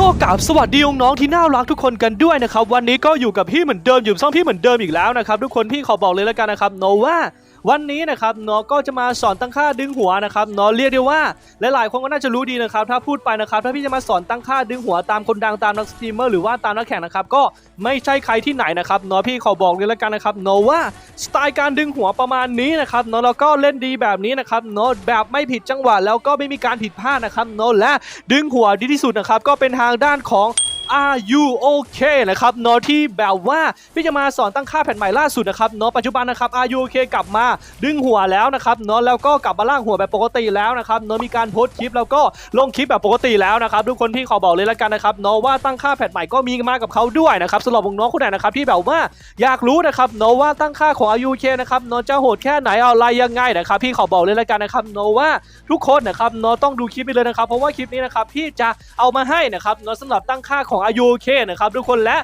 ก็กราบสวัสดีน้องๆที่น่ารักทุกคนกันด้วยนะครับ วันนี้ก็อยู่กับพี่เหมือนเดิมอยู่ช่องพี่เหมือนเดิมอีกแล้วนะครับ ทุกคนพี่ขอบอกเลยแล้วกันนะครับโนว่า วันนี้นะครับเนาะก็จะมาสอนตั้งค่าดึงหัวนะครับเนาะเรียกได้ว่าหลายๆคนก็น่าจะรู้ดีนะครับถ้าพูดไปนะครับถ้าพี่จะมาสอนตั้งค่าดึงหัวตามคนดังตามนักสตรีมเมอร์หรือว่าตามนักแข่งนะครับก็ไม่ใช่ใครที่ไหนนะครับเนาะพี่ขอบอกเลยแล้วกันนะครับเนาะว่าสไตล์การดึงหัวประมาณนี้นะครับเนาะแล้วก็เล่นดีแบบนี้นะครับเนาะแบบไม่ผิดจังหวะแล้วก็ไม่มีการผิดพลาดนะครับเนาะและดึงหัวดีที่สุดนะครับก็เป็นทางด้านของ Are you okay นะครับเนาะที่แบบว่าพี่จะมาสอนตั้งค่าแผ่นใหม่ล่าสุดนะครับเนาะปัจจุบันนะครับ Are you okay กลับมาดึงหัวแล้วนะครับเนาะแล้วก็กลับมาล่างหัวแบบปกติแล้วนะครับเนาะมีการโพสต์คลิปแล้วก็ลงคลิปแบบปกติแล้วนะครับทุกคนพี่ขอบอกเลยแล้วกันนะครับเนาะว่าตั้งค่าแผ่นใหม่ก็มีมากับเขาด้วยนะครับสำหรับน้องคนไหนนะครับที่แบบว่าอยากรู้นะครับเนาะว่าตั้งค่าของ Are you okay นะครับเนาะจะโหดแค่ไหนอะไรยังไงนะครับพี่ขอบอกเลยแล้วกันนะครับเนาะว่าทุกคนนะครับเนาะต้องดูคลิปไปเลยนะครับเพราะว่าคลิปนี้นะครับพี่จะเอามาให้นะครับเนาะสำหรับตั้งค่าของ i o k นะครับทุกคนและ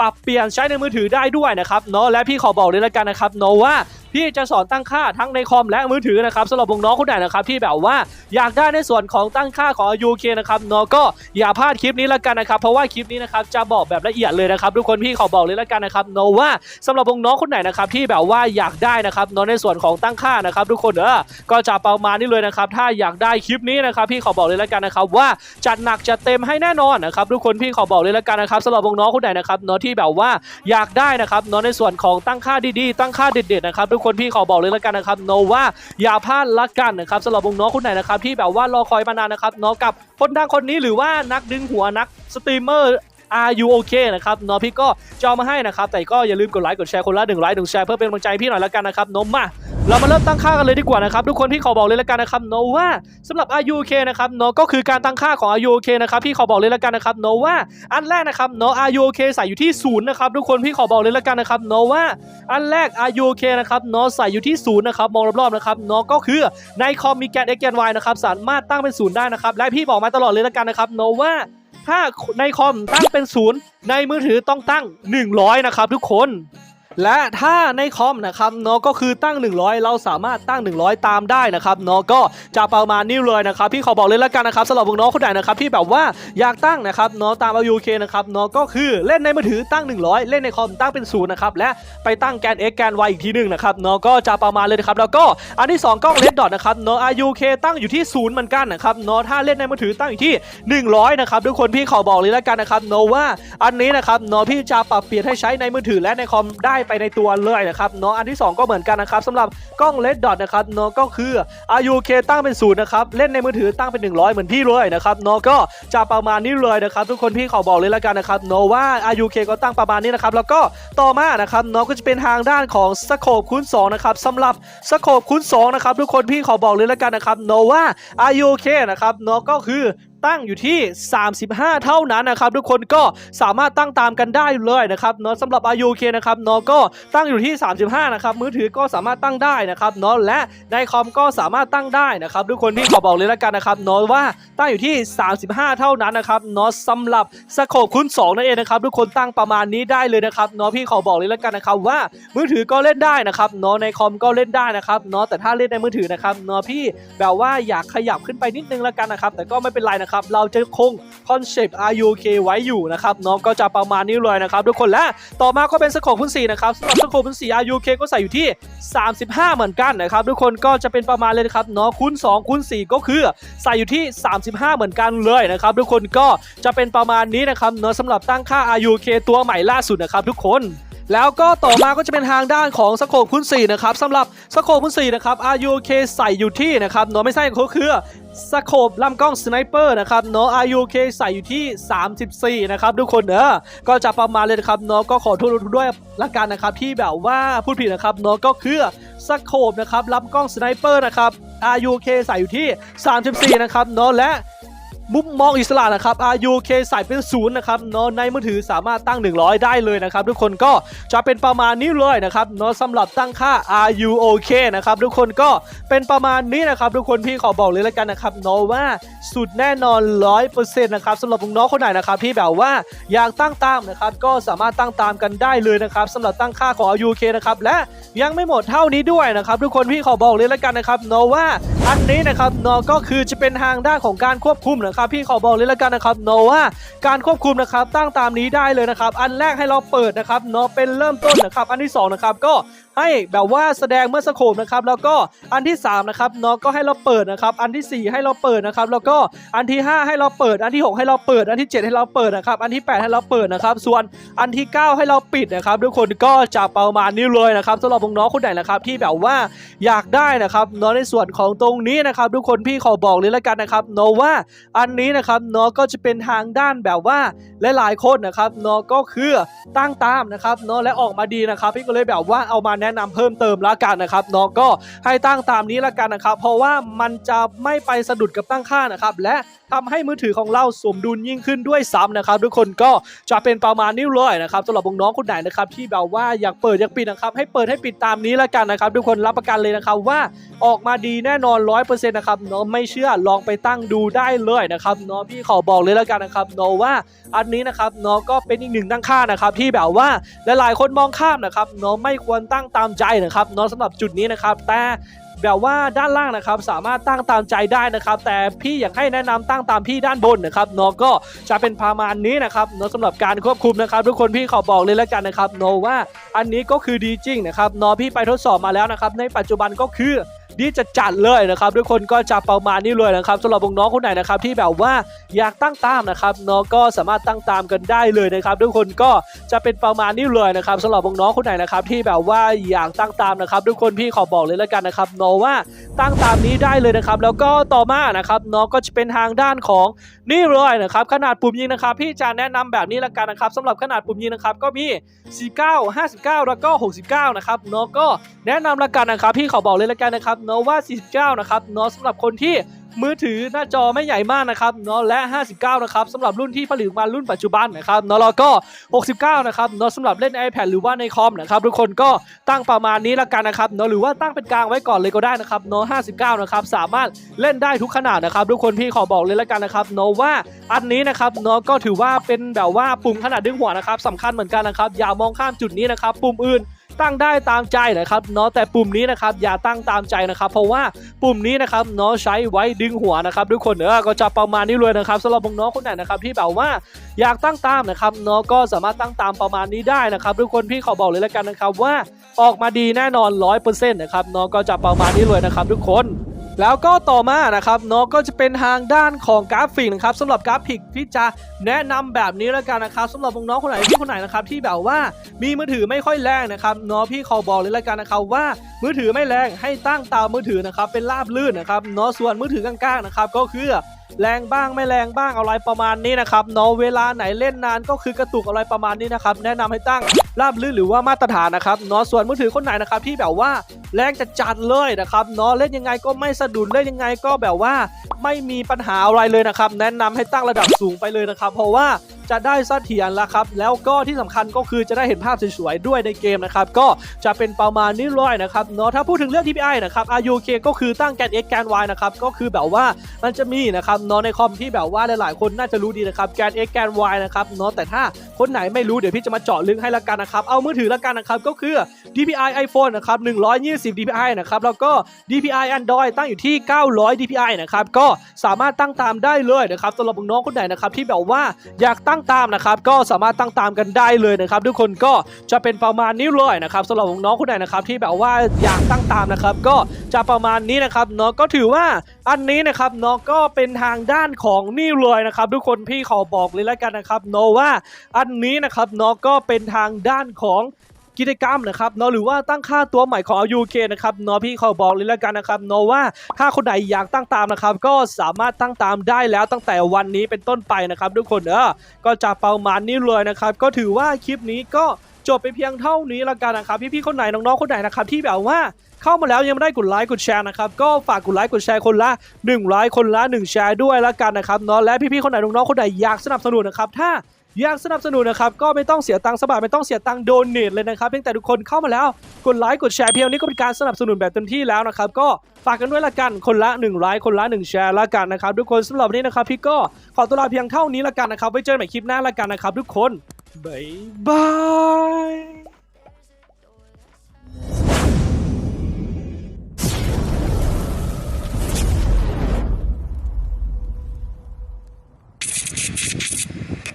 ปรับเปลี่ยนใช้ในมือถือได้ด้วยนะครับเนาะและพี่ขอบอกเลยละกันนะครับเนาะว่า พี่จะสอนตั้งค่าทั้งในคอมและมือถือนะครับสำหรับน้องคนไหนนะครับที่แบบว่าอยากได้ในส่วนของตั้งค่าของ i o k นะครับเนาะก็อย่าพลาดคลิปนี้ล้วกันนะครับเพราะว่าคลิปนี้นะครับจะบอกแบบละเอียดเลยนะครับทุกคนพี่ขอบอกเลยล้วกันนะครับเนาะว่าสำหรับน้องคนไหนนะครับที่แบบว่าอยากได้นะครับเนาะในส่วนของตั้งค่านะครับทุกคนเออก็จะประมาณนี้เลยนะครับถ้าอยากได้คลิปนี้นะครับพี่ขอบอกเลยล้วกันนะครับว่าจัดหนักจัดเต็มให้แน่นอนนะครับทุกคนพี่ขอบอกเลยล้วกันนะครับสำหรับน้องคนไหนนะครับเนาะที่แบบว่าอยากได้นะครับเนาะในส่วนของตั้งค่าดีๆตั้งค่าเด็ดๆนะครับทุกคนพี่ขอบอกเลยแล้วกันนะครับโนว่าอย่าพลาดละกันนะครับสำหรับน้องๆคนไหนนะครับที่แบบว่ารอคอยมานานนะครับน้องกับคนดังคนนี้หรือว่านักดึงหัวนักสตรีมเมอร์ Are you okay นะครับน้องพี่ก็จะเอามาให้นะครับแต่ก็อย่าลืมกดไลค์กดแชร์คนละหนึ่งไลค์หนึ่งแชร์เพื่อเป็นกำลังใจพี่หน่อยละกันนะครับเนมมา เรามาเริ่มตั้งค่ากันเลยดีกว่านะครับทุกคนพี่ขอบอกเลยละกันนะครับโนว่าสำหรับ RUK นะครับเนาะก็คือการตั้งค่าของ RUK นะครับพี่ขอบอกเลยละกันนะครับโนว่าอันแรกนะครับเนาะ Are you okay ใส่อยู่ที่ศูนย์นะครับทุกคนพี่ขอบอกเลยละกันนะครับโนว่าอันแรก RUK นะครับเนาะใส่อยู่ที่ศูนย์นะครับมองรอบๆนะครับเนาะก็คือในคอมมีแกน x แกน y นะครับสามารถตั้งเป็นศูนย์ได้นะครับและพี่บอกมาตลอดเลยละกันนะครับโนว่าถ้าในคอมตั้งเป็นศูนย์ในมือถือต้องตั้ง 100 นะครับทุกคน และถ้าในคอมนะครับเนาะก็คือตั้ง 100 เราสามารถตั้ง 100 ตามได้นะครับเนาะก็จะประมาณนี้เลยนะครับพี่ขอบอกเลยละกันนะครับสำหรับน้องคนไหนนะครับที่แบบว่าอยากตั้งนะครับเนาะตาม RUK นะครับเนาะก็คือเล่นในมือถือตั้ง 100 เล่นในคอมตั้งเป็นศูนย์นะครับและไปตั้งแกน x แกน y อีกทีหนึ่งนะครับเนาะก็จะประมาณเลยนะครับแล้วก็อันที่สองกล้องเลดดอทนะครับเนาะ RUK ตั้งอยู่ที่ศูนย์เหมือนกันนะครับเนาะถ้าเล่นในมือถือตั้งอยู่ที่ 100นะครับทุกคนพี่ขอบอกเลยละกันนะครับเนาะว่าอันนี้นะครับเนาะพี่จะปรับเปลี่ยนให้ใช้ในมือถือและในคอมได้ไปในตัวเลยนะครับเนาะอันที่ 2 ก็เหมือนกันนะครับสำหรับกล้องเลดดอทนะครับเนาะก็คือ RUK ตั้งเป็นศูนย์นะครับเล่นในมือถือตั้งเป็น 100 เหมือนพี่เลยนะครับเนาะก็จะประมาณนี้เลยนะครับทุกคนพี่ขอบอกเลยละกันนะครับเนาะว่า RUK ก็ตั้งประมาณนี้นะครับแล้วก็ต่อมานะครับเนาะก็จะเป็นทางด้านของสโคปคูณ2นะครับสำหรับสโคปคูณ2นะครับทุกคนพี่ขอบอกเลยละกันนะครับเนาะว่า RUK นะครับเนาะก็คือ ตั้งอยู่ที่ 35 เท่านั้นนะครับทุกคนก็สามารถตั้งตามกันได้เลยนะครับเนาะสำหรับ RUK นะครับเนาะก็ตั้งอยู่ที่ 35 นะครับมือถือก็สามารถตั้งได้นะครับเนาะและในคอมก็สามารถตั้งได้นะครับทุกคนที่ขอบอกเลยละกันนะครับเนาะว่าตั้งอยู่ที่ 35 เท่านั้นนะครับเนาะสำหรับสโคปคูณ2นั่นเองนะครับทุกคนตั้งประมาณนี้ได้เลยนะครับเนาะพี่ขอบอกเลยละกันนะครับว่ามือถือก็เล่นได้นะครับเนาะในคอมก็เล่นได้นะครับเนาะแต่ถ้าเล่นในมือถือนะครับเนาะพี่แบบว่าอยากขยับขึ้นไปนิดนึงละกันนะครับแต่ก็ไม่เป็นไรนะครับครับเราจะคงคอนเซปต์ RUK ไว้อยู่นะครับเนาะก็จะประมาณนี้เลยนะครับทุกคนและต่อมาก็เป็นสโคปคูณ4นะครับสำหรับสโคปคูณ4 RUK ก็ใส่อยู่ที่ 35 เหมือนกันนะครับทุกคนก็จะเป็นประมาณเลยนะครับเนาะคูณ2คูณ4ก็คือใส่อยู่ที่ 35 เหมือนกันเลยนะครับทุกคนก็จะเป็นประมาณนี้นะครับเนาะสำหรับตั้งค่า RUK ตัวใหม่ล่าสุดนะครับทุกคนแล้วก็ต่อมาก็จะเป็นทางด้านของสโคปคูณ4นะครับสำหรับสโคปคูณ4นะครับ RUK ใส่อยู่ที่นะครับเนาะไม่ใช่ก็คือ สโคบลำกล้องสไนเปอร์นะครับเนาะ RUK ใส่อยู่ที่ 34 นะครับทุกคนเนอะก็จะประมาณเลยนะครับเนาะก็ขอโทษด้วยละกันนะครับที่แบบว่าพูดผิดนะครับเนาะก็คือสโคบนะครับลำกล้องสไนเปอร์นะครับ RUK ใส่อยู่ที่ 34 นะครับเนาะและ มุมมองอิสระนะครับ RUK ใส่เป็นศูนย์นะครับเนาะในมือถือสามารถตั้ง 100 ได้เลยนะครับ ทุกคนก็จะเป็นประมาณนี้เลยนะครับเนาะสำหรับตั้งค่า RUK นะครับทุกคนก็เป็นประมาณนี้นะครับ ทุกคนพี่ขอบอกเลยแล้วกันนะครับเนาะว่าสุดแน่นอน 100%นะครับสำหรับน้องคนไหนนะครับที่แบบว่าอยากตั้งตามนะครับก็สามารถตั้งตามกันได้เลยนะครับสำหรับตั้งค่าของ RUK นะครับและยังไม่หมดเท่านี้ด้วยนะครับ ทุกคนพี่ขอบอกเลยแล้วกันนะครับเนาะว่าอันนี้นะครับเนาะก็คือจะเป็นทางด้านของการควบคุมนะครับนะครับพี่ขอบอกเลยแล้วกันนะครับเนาะว่าการควบคุมนะครับตั้งตามนี้ได้เลยนะครับอันแรกให้เราเปิดนะครับเนาะเป็นเริ่มต้นนะครับอันที่สองนะครับก็ ให้แบบว่าแสดงเมื่อสโคปนะครับแล้วก็อันที่สามนะครับเนาะก็ให้เราเปิดนะครับอันที่สี่ให้เราเปิดนะครับแล้วก็อันที่ห้าให้เราเปิด อันที่หกให้เราเปิด อันที่เจ็ดให้เราเปิดนะครับอันที่แปดให้เราเปิดนะครับส่วนอันที่เก้าให้เราปิดนะครับทุกคนก็จะประมาณนี้เลยนะครับสำหรับน้องคนไหนนะครับที่แบบว่าอยากได้นะครับเนาะในส่วนของตรงนี้นะครับทุกคนพี่ขอบอกเลยแล้วกันนะครับเนาะว่าอันนี้นะครับเนาะก็จะเป็นทางด้านแบบว่าหลายๆคนนะครับเนาะก็คือตั้งตามนะครับเนาะและออกมาดีนะครับพี่ก็เลยแบบว่าเอามาแนะนำเพิ่มเติมละกันนะครับเนาะก็ให้ตั้งตามนี้ละกันนะครับ เพราะว่ามันจะไม่ไปสะดุดกับตั้งค่านะครับ และทำให้มือถือของเราสมดุลยิ่งขึ้นด้วยซ้ำนะครับ ทุกคนก็จะเป็นประมาณนี้เลยนะครับสำหรับน้องคนไหนนะครับที่แบบว่าอยากเปิดอยากปิดนะครับให้เปิดให้ปิดตามนี้ละกันนะครับ ทุกคนรับประกันเลยนะครับว่าออกมาดีแน่นอนร้อยเปอร์เซ็นต์นะครับเนาะไม่เชื่อลองไปตั้งดูได้เลยนะครับเนาะพี่ขอบอกเลยแล้วกันนะครับเนาะว่าอันนี้นะครับเนาะก็เป็นอีกหนึ่งตั้งค่านะครับที่แบบว่าหลายๆคนมองข้ามนะครับเนาะไม่ควรตั้งตามใจนะครับเนาะสำหรับจุดนี้นะครับ แต่แบบว่าด้านล่างนะครับสามารถตั้งตามใจได้นะครับ แต่พี่อยากให้แนะนำตั้งตามพี่ด้านบนนะครับเนาะก็จะเป็นประมาณนี้นะครับเนาะสำหรับการควบคุมนะครับ ทุกคนพี่ขอบอกเลยแล้วกันนะครับเนาะว่าอันนี้ก็คือดีจริงนะครับเนาะพี่ไปทดสอบมาแล้วนะครับ ในปัจจุบันก็คือ ดีจะจัดเลยนะครับทุกคนก็จะประมาณนี้เลยนะครับสำหรับน้องคนไหนนะครับที่แบบว่าอยากตั้งตามนะครับเนาะก็สามารถตั้งตามกันได้เลยนะครับ ทุกคนก็จะเป็นประมาณนี้เลยนะครับสำหรับน้องคนไหนนะครับที่แบบว่าอยากตั้งตามนะครับ ทุกคนพี่ขอบอกเลยแล้วกันนะครับเนาะว่าตั้งตามนี้ได้เลยนะครับ แล้วก็ต่อมานะครับเนาะก็จะเป็นทางด้านของนี่เลยนะครับขนาดปุ่มยิงนะครับพี่จะแนะนำแบบนี้ละกันนะครับสำหรับขนาดปุ่มยิงนะครับก็มี49 59 แล้วก็ 69 นะครับเนาะก็แนะนำละกันนะครับพี่ขอบอกเลยละกันนะครับเนาะว่า49 นะครับเนาะสำหรับคนที่มือถือหน้าจอไม่ใหญ่มากนะครับเนาะและ 59 นะครับสำหรับรุ่นที่ผลิตมารุ่นปัจจุบันนะครับเนาะแล้วก็ 69 นะครับเนาะสำหรับเล่น iPad หรือว่าในคอมนะครับทุกคนก็ตั้งประมาณนี้ละกันนะครับเนาะหรือว่าตั้งเป็นกลางไว้ก่อนเลยก็ได้นะครับเนาะ 59 นะครับสามารถเล่นได้ทุกขนาดนะครับทุกคนพี่ขอบอกเลยละกันนะครับเนาะว่าอันนี้นะครับเนาะก็ถือว่าเป็นแบบว่าปุ่มขนาดดึงหัวนะครับสำคัญเหมือนกันนะครับอย่ามองข้ามจุดนี้นะครับปุ่มอื่น ตั้งได้ตามใจนะครับเนาะแต่ปุ่มนี้นะครับอย่าตั้งตามใจนะครับ เพราะว่าปุ่มนี้นะครับเนาะใช้ไว้ดึงหัวนะครับทุกคนเออก็จะประมาณนี้เลยนะครับสำหรับน้องคนไหนนะครับที่แบบว่าอยากตั้งตามนะครับเนาะก็สามารถตั้งตามประมาณนี้ได้นะครับทุกคนพี่ขอบอกเลยแล้วกันนะครับว่าออกมาดีแน่นอน 100%นะครับเนาะก็จะประมาณนี้เลยนะครับทุกคน แล้วก็ต่อมานะครับเนาะก็จะเป็นทางด้านของกราฟิกนะครับสำหรับกราฟิกที่จะแนะนำแบบนี้แล้วกันนะครับสำหรับน้องๆคนไหนที่คนไหนนะครับที่แบบว่ามีมือถือไม่ค่อยแรงนะครับเนาะพี่ขอบอกเลยแล้วกันนะครับว่ามือถือไม่แรงให้ตั้งตามมือถือนะครับเป็นราบลื่นนะครับเนาะส่วนมือถือกลางๆนะครับก็คือแรงบ้างไม่แรงบ้างอะไรประมาณนี้นะครับเนาะเวลาไหนเล่นนานก็คือกระตุกอะไรประมาณนี้นะครับแนะนำให้ตั้ง ราบลื่นหรือว่ามาตรฐานนะครับเนาะส่วนมือถือคนไหนนะครับที่แบบว่าแรงจะจัดๆเลยนะครับเนาะเล่นยังไงก็ไม่สะดุดเล่นยังไงก็แบบว่า ไม่มีปัญหาอะไรเลยนะครับแนะนำให้ตั้งระดับสูงไปเลยนะครับ เพราะว่า จะได้เสถียรแล้วครับ แล้วก็ที่สำคัญก็คือจะได้เห็นภาพสวยๆด้วยในเกมนะครับ ก็จะเป็นประมาณนี้เลยนะครับเนาะถ้าพูดถึงเรื่อง DPI นะครับ RUK ก็คือตั้งแกน X แกน Y นะครับ ก็คือแบบว่ามันจะมีนะครับเนาะในคอมที่แบบว่าหลายๆ คนน่าจะรู้ดีนะครับแกน X แกน Y นะครับเนาะแต่ถ้าคนไหนไม่รู้เดี๋ยวพี่จะมาเจาะลึกให้ละกันนะครับ เอามือถือละกันนะครับก็คือ DPI iPhone นะครับ120 DPI นะครับแล้วก็ DPI Android ตั้งอยู่ที่ 900 DPI นะครับก็สามารถตั้งตามได้เลยนะครับสำหรับน้องคนไหนนะครับที่แบบว่าอยากตั้งตามนะครับก็สามารถตั้งตามกันได้เลยนะครับ ทุกคนก็จะเป็นประมาณนี้เลยนะครับสำหรับน้องคนไหนนะครับที่แบบว่าอยากตั้งตามนะครับ ก็จะประมาณนี้นะครับเนาะก็ถือว่าอันนี้นะครับเนาะก็เป็นทางด้านของนี่เลยนะครับ ทุกคนพี่ขอบอกเลยแล้วกันนะครับเนาะว่าอันนี้นะครับเนาะก็เป็นทางด้านของ กิจกรรมนะครับเนาะหรือว่าตั้งค่าตัวใหม่ของ UK นะครับเนาะพี่เขาบอกเลยแล้วกันนะครับเนาะว่าถ้าคนไหนอยากตั้งตามนะครับก็สามารถตั้งตามได้แล้วตั้งแต่วันนี้เป็นต้นไปนะครับทุกคนเออก็จะประมาณนี้เลยนะครับก็ถือว่าคลิปนี้ก็จบไปเพียงเท่านี้แล้วกันนะครับพี่ๆคนไหนน้องๆคนไหนนะครับที่แบบว่าเข้ามาแล้วยังไม่ได้กดไลค์กดแชร์นะครับก็ฝากกดไลค์กดแชร์คนละ1ไลค์คนละ 1 แชร์ด้วยแล้วกันนะครับเนาะและพี่ๆคนไหนน้องๆคนไหนอยากสนับสนุนนะครับถ้า อยากสนับสนุนนะครับก็ไม่ต้องเสียตังค์สบายไม่ต้องเสียตังค์โดเนทเลยนะครับเพียงแต่ทุกคนเข้ามาแล้วกดไลค์กดแชร์เพียงนี้ก็เป็นการสนับสนุนแบบเต็มที่แล้วนะครับก็ฝากกันด้วยละกันคนละ1ไลค์คนละ1แชร์ละกันนะครับทุกคนสำหรับวันนี้นะครับพี่ก็ขอตัวลาเพียงเท่านี้ละกันนะครับไว้เจอกันใหม่คลิปหน้าละกันนะครับทุกคนบ๊ายบาย